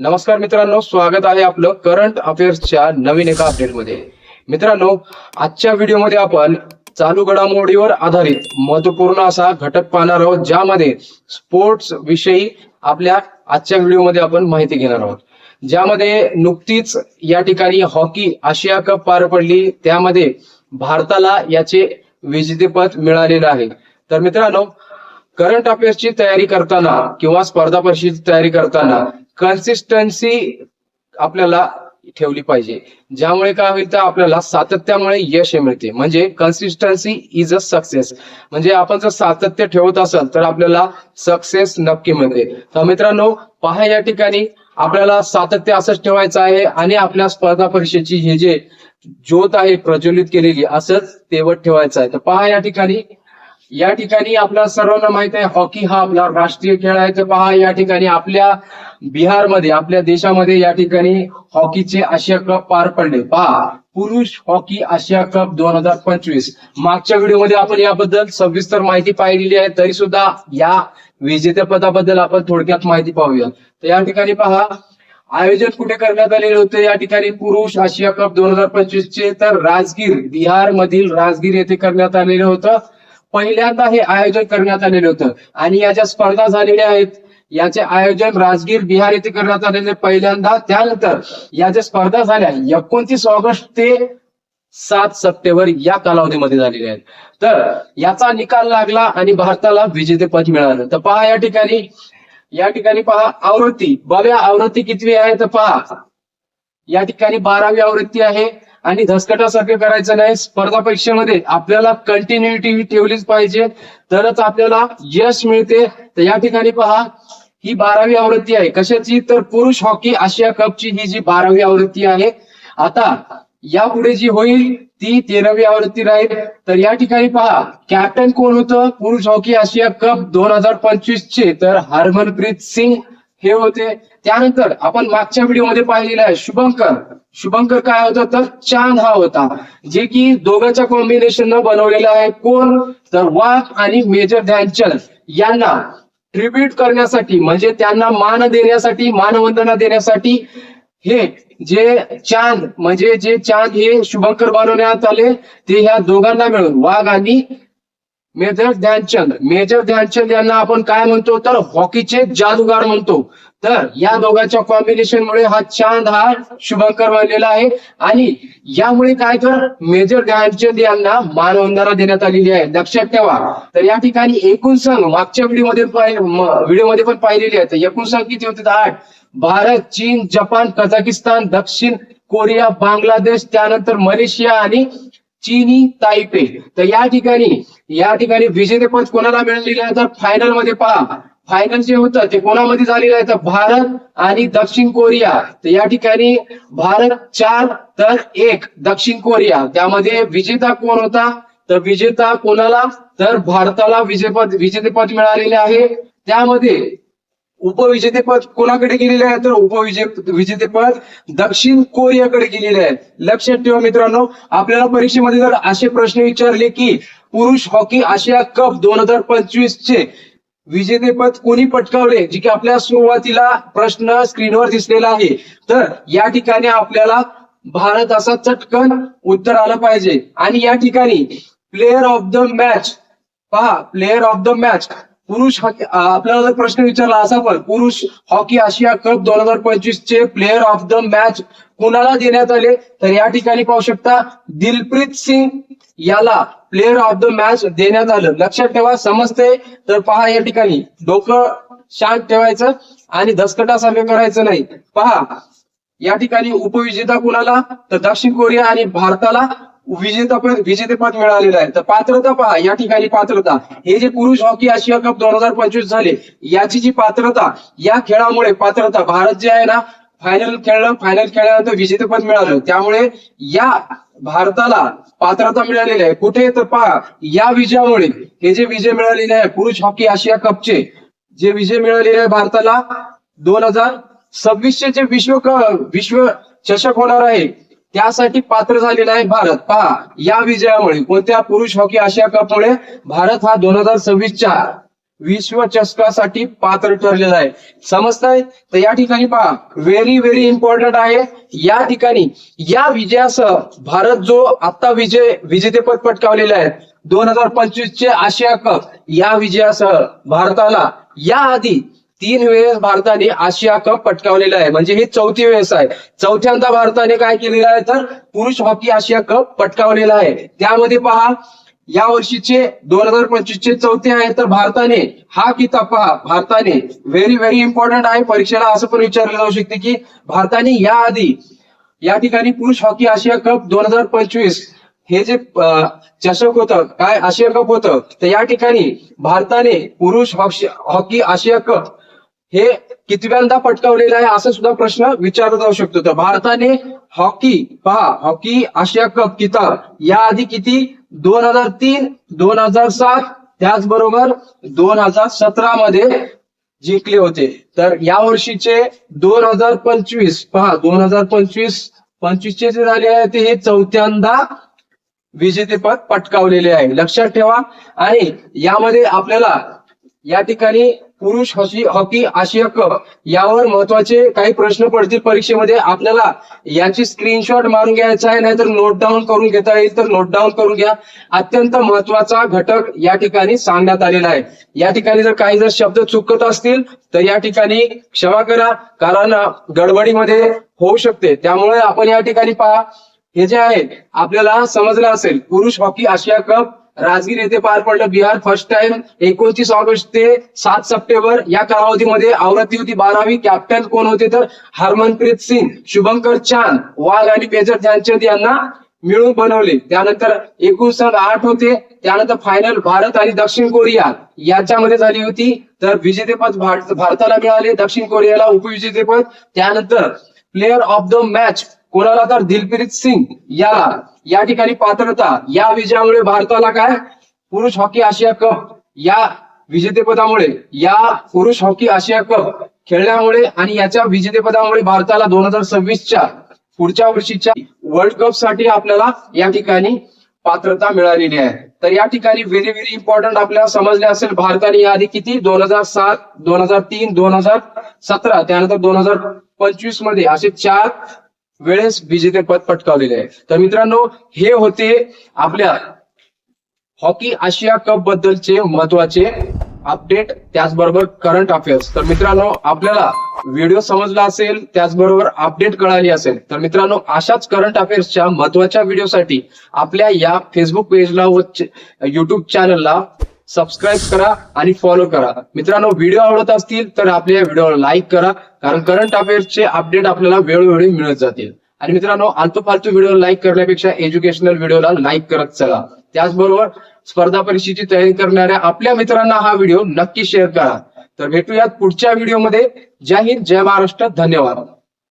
नमस्कार मित्रांनो स्वागत आहे आपलं करंट अफेअर्सच्या नवीन एका अपडेटमध्ये. मित्रांनो आजच्या व्हिडिओमध्ये आपण चालू घडामोडीवर आधारित महत्त्वपूर्ण असा घटक पाहणार आहोत ज्यामध्ये स्पोर्ट्स विषयी आपल्या आजच्या व्हिडिओमध्ये आपण माहिती घेणार आहोत. ज्यामध्ये नुकतीच या ठिकाणी हॉकी आशिया कप पार पडली त्यामध्ये भारताला याचे विजेतेपद मिळालेलं आहे. तर मित्रांनो करंट अफेअर्सची तयारी करताना किंवा स्पर्धा परीक्षेची तयारी करताना कन्सिस्टन्सी आपल्याला ठेवली पाहिजे. ज्यामुळे काय होईल तर आपल्याला सातत्यामुळे यश मिळते. म्हणजे कन्सिस्टन्सी इज अ सक्सेस म्हणजे आपण जर सातत्य ठेवत असाल तर आपल्याला सक्सेस नक्की मिळते. तर मित्रांनो पहा या ठिकाणी आपल्याला सातत्य असंच ठेवायचं आहे आणि आपल्या स्पर्धा परीक्षेची हे जे ज्योत आहे प्रज्वलित केलेली असंच तेवत ठेवायचं आहे. तर पहा या ठिकाणी या ठिकाणी आपल्या सर्वांना माहीत आहे हॉकी हा आपला राष्ट्रीय खेळ आहे. तर पहा या ठिकाणी आपल्या बिहारमध्ये आपल्या देशामध्ये या ठिकाणी हॉकीचे आशिया कप पार पडले. पहा पुरुष हॉकी आशिया कप दोन हजार पंचवीस. मागच्या व्हिडिओमध्ये आपण याबद्दल सविस्तर माहिती पाहिलेली आहे. तरी सुद्धा या विजेतेपदाबद्दल आपण थोडक्यात माहिती पाहूया तर या ठिकाणी पहा आयोजन कुठे करण्यात आलेले होते? या ठिकाणी पुरुष आशिया कप दोन हजार पंचवीस चे तर राजगीर बिहार मधील राजगीर येथे करण्यात आलेलं होतं. पहिल्यांदा हे आयोजन करण्यात आलेलं होतं. आणि या ज्या स्पर्धा झालेल्या आहेत याचे आयोजन राजगीर बिहार येथे करण्यात आलेले पहिल्यांदा. त्यानंतर या ज्या स्पर्धा झाल्या एकोणतीस ऑगस्ट ते सात सप्टेंबर या कालावधीमध्ये झालेले आहेत. तर याचा निकाल लागला आणि भारताला विजेतेपद मिळालं. तर पहा या ठिकाणी. या ठिकाणी पहा आवृत्ती. बघा आवृत्ती कितवी आहे? तर पहा. या ठिकाणी बारावी आवृत्ती आहे. आणि धसकटासारखं करायचं नाही. स्पर्धा परीक्षेमध्ये आपल्याला कंटिन्युटी ठेवलीच पाहिजे. तरच आपल्याला यश मिळते. तर या ठिकाणी पहा ही बारावी आवृत्ती आहे. कशाची? तर पुरुष हॉकी आशिया कपची ही जी बारावी आवृत्ती आहे. आता यापुढे जी होईल ती तेरावी आवृत्ती राहील. तर या ठिकाणी पहा कॅप्टन कोण होतं? पुरुष हॉकी आशिया कप दोन हजार पंचवीस चे तर हरमनप्रीत सिंग हे होते. त्यानंतर आपण मागच्या व्हिडिओमध्ये पाहिलेलं आहे शुभंकर. शुभंकर काय होतं? तर चांद हा होता. जे की दोघांच्या कॉम्बिनेशन न बनवलेला आहे कोण? तर वाघ आणि मेजर ध्यानचंद यांना ट्रिब्यूट करण्यासाठी म्हणजे त्यांना मान देण्यासाठी मानवंदना देण्यासाठी हे जे चांद म्हणजे जे चांद हे शुभंकर बनवण्यात आले ते ह्या दोघांना मिळून वाघ आणि मेजर ध्यानचंद. मेजर ध्यानचंद यांना आपण काय म्हणतो? तर हॉकीचे जादूगार म्हणतो. तर या दोघांच्या कॉम्बिनेशन मुळे हा चांद हा शुभंकर बनलेला आहे. आणि यामुळे काय तर मेजर ध्यानचंद यांना मानवंदना देण्यात आलेली आहे. लक्षात ठेवा. तर या ठिकाणी एकूण संघ मागच्या व्हिडिओमध्ये व्हिडिओमध्ये पण पाहिलेली आहे. तर एकूण संघ किती होते? आठ. भारत चीन जपान कझाकिस्तान दक्षिण कोरिया बांगलादेश त्यानंतर मलेशिया आणि चीनी तायपे तर या ठिकाणी या ठिकाणी विजेतेपद कोणाला मिळालेले आहे? तर फायनलमध्ये पहा. फायनल जे होतं ते कोणामध्ये झालेलं आहे? तर भारत आणि दक्षिण कोरिया. तर या ठिकाणी भारत चार तर एक दक्षिण कोरिया. त्यामध्ये विजेता कोण होता? तर विजेता कोणाला? तर भारताला विजेपद विजेतेपद मिळालेले आहे. त्यामध्ये उपविजेतेपद कोणाकडे गेलेले आहे? तर उपविजे विजेतेपद दक्षिण कोरियाकडे गेलेले आहे. लक्षात ठेवा मित्रांनो आपल्याला परीक्षेमध्ये जर असे प्रश्न विचारले की पुरुष हॉकी आशिया कप दोन हजार पंचवीस चे विजेतेपद कोणी पटकावले? जे की आपल्या सुरुवातीला प्रश्न स्क्रीनवर दिसलेला आहे. तर या ठिकाणी आपल्याला भारत असा चटकन उत्तर आलं पाहिजे. आणि या ठिकाणी प्लेअर ऑफ द मॅच पहा प्लेअर ऑफ द मॅच पुरुष हॉकी आपल्याला जर प्रश्न विचारला असा पण पुरुष हॉकी आशिया कप दोन हजार पंचवीस चे प्लेअर ऑफ द मॅच कुणाला देण्यात आले? तर या ठिकाणी पाहू शकता दिलप्रीत सिंग याला प्लेअर ऑफ द मॅच देण्यात आलं. लक्षात ठेवा समजते तर पहा या ठिकाणी डोकं शांत ठेवायचं आणि धसकटासारखं करायचं नाही. पहा या ठिकाणी उपविजेता कुणाला? तर दक्षिण कोरिया आणि भारताला विजेतापद विजेतेपद मिळालेलं आहे. तर पात्रता पहा या ठिकाणी पात्रता. हे जे पुरुष हॉकी आशिया कप दोन हजार पंचवीस झाले याची जी पात्रता या खेळामुळे पात्रता भारत जे आहे ना फायनल खेळलं फायनल खेळल्यानंतर विजेतेपद मिळालं. त्यामुळे या भारताला पात्रता मिळालेली आहे. कुठे? तर पहा या विजयामुळे हे जे विजय मिळालेले आहे पुरुष हॉकी आशिया कपचे जे विजय मिळालेले आहे भारताला दोन हजार सव्वीसचे जे विश्व विश्व चषक होणार आहे त्यासाठी पात्र झालेला आहे भारत. पहा या विजयामुळे कोणत्या पुरुष हॉकी आशिया कपमुळे भारत हा दोन हजार सव्वीसच्या विश्वचषकासाठी पात्र ठरलेला आहे. समजताय? तर या ठिकाणी पहा व्हेरी व्हेरी इम्पॉर्टंट आहे. या ठिकाणी या विजयासह भारत जो आता विजय विजेतेपद पटकावलेले आहे दोन हजार पंचवीस चे आशिया कप या विजयासह भारताला या आधी तीन वेळेस भारताने आशिया कप पटकावलेला आहे. म्हणजे ही चौथी वेळेस आहे. चौथ्यांदा भारताने काय केलेलं आहे तर पुरुष हॉकी आशिया कप पटकावलेला आहे. त्यामध्ये पहा या वर्षीचे दोन हजार पंचवीस चे चौथे आहे तर भारताने हा किताब पहा भारताने व्हेरी व्हेरी इम्पॉर्टंट आहे. परीक्षेला असं पण विचारलं जाऊ शकते की भारताने या आधी या ठिकाणी पुरुष हॉकी आशिया कप दोन हजार पंचवीस हे जे चषक होतं काय आशिया कप होतं तर या ठिकाणी भारताने पुरुष हॉकी आशिया कप हे कितव्यांदा पटकावलेलं आहे असा सुद्धा प्रश्न विचारला जाऊ शकतो. तर भारताने हॉकी पहा हॉकी आशिया कप किताब याआधी किती? दोन हजार तीन दोन हजार सात त्याचबरोबर दोन हजार सतरा मध्ये जिंकले होते. तर या वर्षीचे दोन हजार पंचवीस पहा दोन हजार पंचवीस पंचवीसचे जे झाले आहे ते हे चौथ्यांदा विजेतेपद पटकावलेले आहे. लक्षात ठेवा. आणि यामध्ये आपल्याला या ठिकाणी पुरुष हॉकी हॉकी आशिया कप यावर महत्त्वाचे काही प्रश्न पडतील परीक्षेमध्ये. आपल्याला याची स्क्रीनशॉट मारून घ्यायचा आहे नाहीतर नोट डाऊन करून घेता येईल तर नोट डाऊन करून घ्या. अत्यंत महत्त्वाचा घटक या ठिकाणी सांगण्यात आलेला आहे. या ठिकाणी जर काही जर शब्द चुकत असतील तर या ठिकाणी क्षमा करा कारण गडबडीमध्ये होऊ शकते. त्यामुळे आपण या ठिकाणी पहा. हे जे आहे आपल्याला समजलं असेल पुरुष हॉकी आशिया कप राजगीर येथे पार पडलं. बिहार फर्स्ट टाइम एकोणतीस ऑगस्ट ते सात सप्टेंबर या कालावधीमध्ये आवृत्ती होती बारावी. कॅप्टन कोण होते तर हरमनप्रीत सिंग शुभंकर चांद वाघ आणि मेजर ध्यानचंद यांना मिळून बनवले. त्यानंतर एकूण संघ आठ होते. त्यानंतर फायनल भारत आणि दक्षिण कोरिया याच्यामध्ये झाली होती. तर विजेतेपद भारताला मिळाले. दक्षिण कोरियाला उपविजेतेपद. त्यानंतर प्लेअर ऑफ द मॅच कोणाला तर दिलप्रीत सिंग याला या ठिकाणी पात्रता या विजयामुळे भारताला काय? पुरुष हॉकी आशिया कप. या विजेतेपदामुळे या पुरुष हॉकी आशिया कप खेळल्यामुळे आणि याच्या विजेतेपदामुळे भारताला दोन हजार सव्वीसच्या पुढच्या वर्षीच्या वर्ल्ड कपसाठी आपल्याला या ठिकाणी पात्रता मिळालेली आहे. तर या ठिकाणी व्हेरी व्हेरी इम्पॉर्टंट आपल्याला समजले असेल भारताने याआधी किती? दोन हजार सात दोन हजार तीन दोन हजार सतरा त्यानंतर दोन हजार पंचवीसमध्ये असे चार वेळेस विजेतेपद पटकावलेले आहे. तर मित्रांनो हे होते आपल्या हॉकी आशिया कप बद्दलचे महत्त्वाचे अपडेट त्याचबरोबर करंट अफेअर्स तर मित्रांनो आपल्याला व्हिडिओ समजला असेल त्याचबरोबर अपडेट कळाली असेल. तर मित्रांनो अशाच करंट अफेअर्सच्या महत्त्वाच्या व्हिडिओसाठी आपल्या या फेसबुक पेजला व युट्यूब चॅनलला सबस्क्राईब करा आणि फॉलो करा. मित्रांनो व्हिडिओ आवडत असतील तर आपल्या या व्हिडिओला लाईक करा कारण करंट अफेअर्सचे अपडेट आपल्याला वेळोवेळी मिळत जातील. आणि मित्रांनो आलतू फालतू व्हिडिओ लाईक करण्यापेक्षा एज्युकेशनल व्हिडिओला लाईक करत चला. त्याचबरोबर स्पर्धा परीक्षेची तयारी करणाऱ्या आपल्या मित्रांना हा व्हिडिओ नक्की शेअर करा. तर भेटूयात पुढच्या व्हिडिओमध्ये जय हिंद जय महाराष्ट्र धन्यवाद.